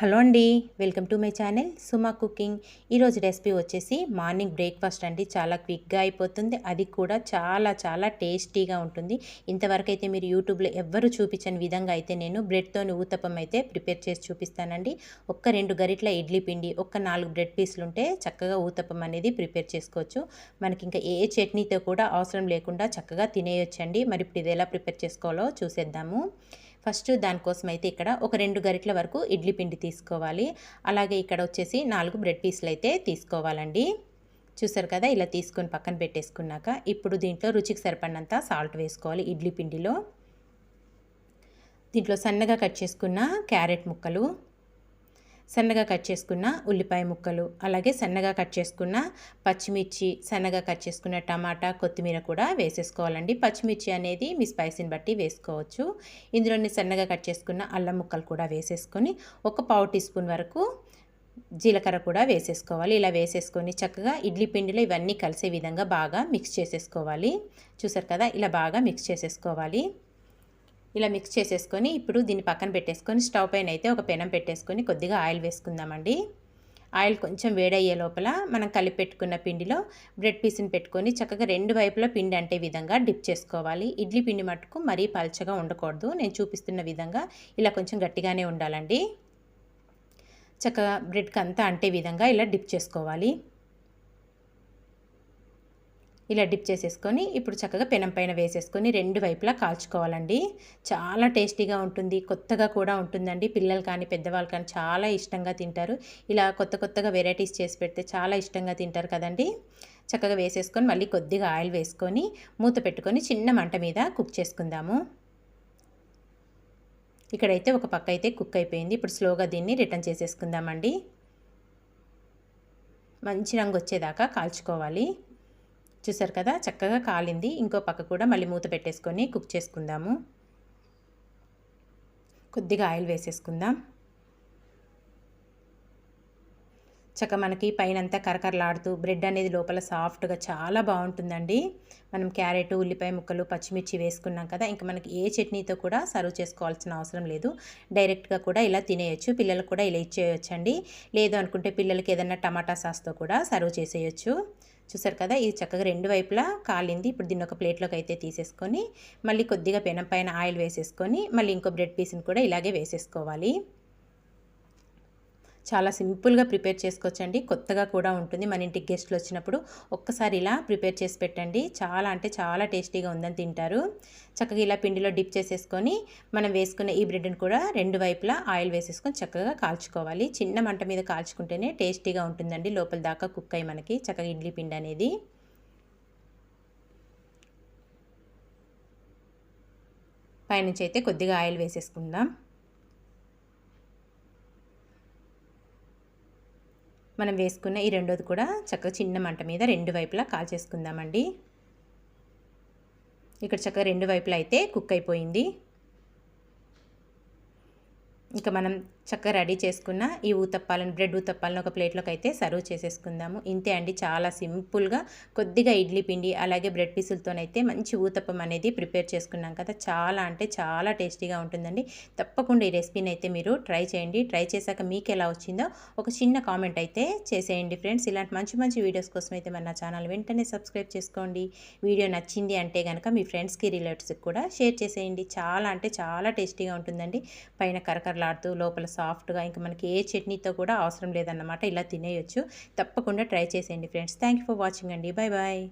Hello అండి welcome to my channel Suma cooking. ఈరోజు recipe వచ్చేసి మార్నింగ్ బ్రేక్ఫాస్ట్ అండి. చాలా క్విక్గా అయిపోతుంది. అది కూడా చాలా చాలా టేస్టీగా ఉంటుంది. ఇంతవరకు అయితే మీరు యూట్యూబ్లో ఎవ్వరు చూపించని విధంగా అయితే నేను బ్రెడ్తో ఊతప్పం అయితే ప్రిపేర్ చేసి చూపిస్తానండి. ఒక్క రెండు గరిట్ల ఇడ్లీ పిండి ఒక్క నాలుగు బ్రెడ్ పీసులు ఉంటే చక్కగా ఊతప్పం అనేది ప్రిపేర్ చేసుకోవచ్చు. మనకి ఇంకా ఏ చట్నీతో కూడా అవసరం లేకుండా చక్కగా తినేయొచ్చండి. మరి ఇప్పుడు ఇది ఎలా ప్రిపేర్ చేసుకోవాలో చూసేద్దాము. ఫస్ట్ దానికోసం అయితే ఇక్కడ ఒక రెండు గరిటల వరకు ఇడ్లీ పిండి తీసుకోవాలి. అలాగే ఇక్కడ వచ్చేసి నాలుగు బ్రెడ్ పీసులు అయితే తీసుకోవాలండి. చూసారు కదా ఇలా తీసుకొని పక్కన పెట్టేసుకున్నాక ఇప్పుడు దీంట్లో రుచికి సరిపడినంత సాల్ట్ వేసుకోవాలి ఇడ్లీ పిండిలో. దీంట్లో సన్నగా కట్ చేసుకున్న క్యారెట్ ముక్కలు సన్నగా కట్ చేసుకున్న ఉల్లిపాయ ముక్కలు అలాగే సన్నగా కట్ చేసుకున్న పచ్చిమిర్చి సన్నగా కట్ చేసుకున్న టమాటా కొత్తిమీర కూడా వేసేసుకోవాలండి. పచ్చిమిర్చి అనేది మీ స్పైసీని బట్టి వేసుకోవచ్చు. ఇందులోని సన్నగా కట్ చేసుకున్న అల్లం ముక్కలు కూడా వేసేసుకొని ఒక పావు టీ స్పూన్ వరకు జీలకర్ర కూడా వేసేసుకోవాలి. ఇలా వేసేసుకొని చక్కగా ఇడ్లీ పిండిలో ఇవన్నీ కలిసే విధంగా బాగా మిక్స్ చేసేసుకోవాలి. చూసారు కదా? ఇలా బాగా మిక్స్ చేసేసుకోవాలి. ఇలా మిక్స్ చేసేసుకొని ఇప్పుడు దీన్ని పక్కన పెట్టేసుకొని స్టవ్ పైన అయితే ఒక పెనం పెట్టేసుకొని కొద్దిగా ఆయిల్ వేసుకుందామండి. ఆయిల్ కొంచెం వేడయ్యే లోపల మనం కలిపి పెట్టుకున్న పిండిలో బ్రెడ్ పీస్ని పెట్టుకొని చక్కగా రెండు వైపులా పిండి అంటే విధంగా డిప్ చేసుకోవాలి. ఇడ్లీ పిండి మట్టుకు మరీ పల్చగా ఉండకూడదు. నేను చూపిస్తున్న విధంగా ఇలా కొంచెం గట్టిగానే ఉండాలండి. చక్కగా బ్రెడ్కి అంతా అంటే విధంగా ఇలా డిప్ చేసుకోవాలి. ఇలా డిప్ చేసేసుకొని ఇప్పుడు చక్కగా పెనం పైన వేసేసుకొని రెండు వైపులా కాల్చుకోవాలండి. చాలా టేస్టీగా ఉంటుంది కొత్తగా కూడా ఉంటుందండి. పిల్లలు కానీ పెద్దవాళ్ళు కానీ చాలా ఇష్టంగా తింటారు. ఇలా కొత్త కొత్తగా వెరైటీస్ చేసి పెడితే చాలా ఇష్టంగా తింటారు కదండి. చక్కగా వేసేసుకొని మళ్ళీ కొద్దిగా ఆయిల్ వేసుకొని మూత పెట్టుకొని చిన్న మంట మీద కుక్ చేసుకుందాము. ఇక్కడైతే ఒక పక్క అయితే కుక్ అయిపోయింది. ఇప్పుడు స్లోగా దీన్ని రిటర్న్ చేసేసుకుందామండి. మంచి రంగు వచ్చేదాకా కాల్చుకోవాలి. చూసారు కదా? చక్కగా కాలింది. ఇంకో పక్క కూడా మళ్ళీ మూత పెట్టేసుకొని కుక్ చేసుకుందాము. కొద్దిగా ఆయిల్ వేసేసుకుందాం. చక్క మనకి పైనంతా కరకరలాడుతూ బ్రెడ్ అనేది లోపల సాఫ్ట్గా చాలా బాగుంటుందండి. మనం క్యారెట్ ఉల్లిపాయ ముక్కలు పచ్చిమిర్చి వేసుకున్నాం కదా? ఇంకా మనకి ఏ చట్నీతో కూడా సర్వ్ చేసుకోవాల్సిన అవసరం లేదు. డైరెక్ట్గా కూడా ఇలా తినేయచ్చు. పిల్లలకు కూడా ఇలా ఇచ్చేయచ్చండి. లేదు అనుకుంటే పిల్లలకి ఏదైనా టమాటా సాస్తో కూడా సర్వ్ చేసేయచ్చు. చూసారు కదా ఇది చక్కగా రెండు వైపులా కాలింది. ఇప్పుడు దీన్ని ఒక ప్లేట్లోకి అయితే తీసేసుకొని మళ్ళీ కొద్దిగా పెనం పైన ఆయిల్ వేసేసుకొని మళ్ళీ ఇంకో బ్రెడ్ పీస్ని కూడా ఇలాగే వేసేసుకోవాలి. చాలా సింపుల్గా ప్రిపేర్ చేసుకోవచ్చండి. కొత్తగా కూడా ఉంటుంది. మన ఇంటికి గెస్ట్లు వచ్చినప్పుడు ఒక్కసారి ఇలా ప్రిపేర్ చేసి పెట్టండి. చాలా అంటే చాలా టేస్టీగా ఉందని తింటారు. చక్కగా ఇలా పిండిలో డిప్ చేసేసుకొని మనం వేసుకున్న ఈ బ్రెడ్ని కూడా రెండు వైపులా ఆయిల్ వేసేసుకొని చక్కగా కాల్చుకోవాలి. చిన్న మంట మీద కాల్చుకుంటేనే టేస్టీగా ఉంటుందండి. లోపల దాకా కుక్ అయ్యి మనకి చక్కగా ఇడ్లీ పిండి అనేది. పైనుంచి అయితే కొద్దిగా ఆయిల్ వేసేసుకుందాం. మనం వేసుకున్న ఈ రెండోది కూడా చక్కగా చిన్న మంట మీద రెండు వైపులా కాల్చేసుకుందామండి ఇక్కడ చక్కగా రెండు వైపులా అయితే కుక్ అయిపోయింది. ఇంకా మనం చక్కగా రెడీ చేసుకున్న ఈ ఊతప్పాలను బ్రెడ్ ఊతప్పాలను ఒక ప్లేట్లోకి అయితే సర్వ్ చేసేసుకుందాము. ఇంతే అండి చాలా సింపుల్గా కొద్దిగా ఇడ్లీ పిండి అలాగే బ్రెడ్ పీసులతోనైతే మంచి ఊతప్పం అనేది ప్రిపేర్ చేసుకున్నాం కదా. చాలా అంటే చాలా టేస్టీగా ఉంటుందండి. తప్పకుండా ఈ రెసిపీని అయితే మీరు ట్రై చేయండి. ట్రై చేశాక మీకు ఎలా వచ్చిందో ఒక చిన్న కామెంట్ అయితే చేసేయండి ఫ్రెండ్స్. ఇలాంటి మంచి మంచి వీడియోస్ కోసం అయితే మన ఛానల్ వెంటనే సబ్స్క్రైబ్ చేసుకోండి. వీడియో నచ్చింది అంటే కనుక మీ ఫ్రెండ్స్కి రిలేటివ్స్కి కూడా షేర్ చేసేయండి. చాలా అంటే చాలా టేస్టీగా ఉంటుందండి. పైన కరకరలాడుతూ లోపల సాఫ్ట్గా ఇంకా మనకి ఏ చట్నీతో కూడా అవసరం లేదన్నమాట. ఇలా తినేయొచ్చు. తప్పకుండా ట్రై చేసేయండి ఫ్రెండ్స్. థ్యాంక్ ఫర్ వాచింగ్ అండి. Bye bye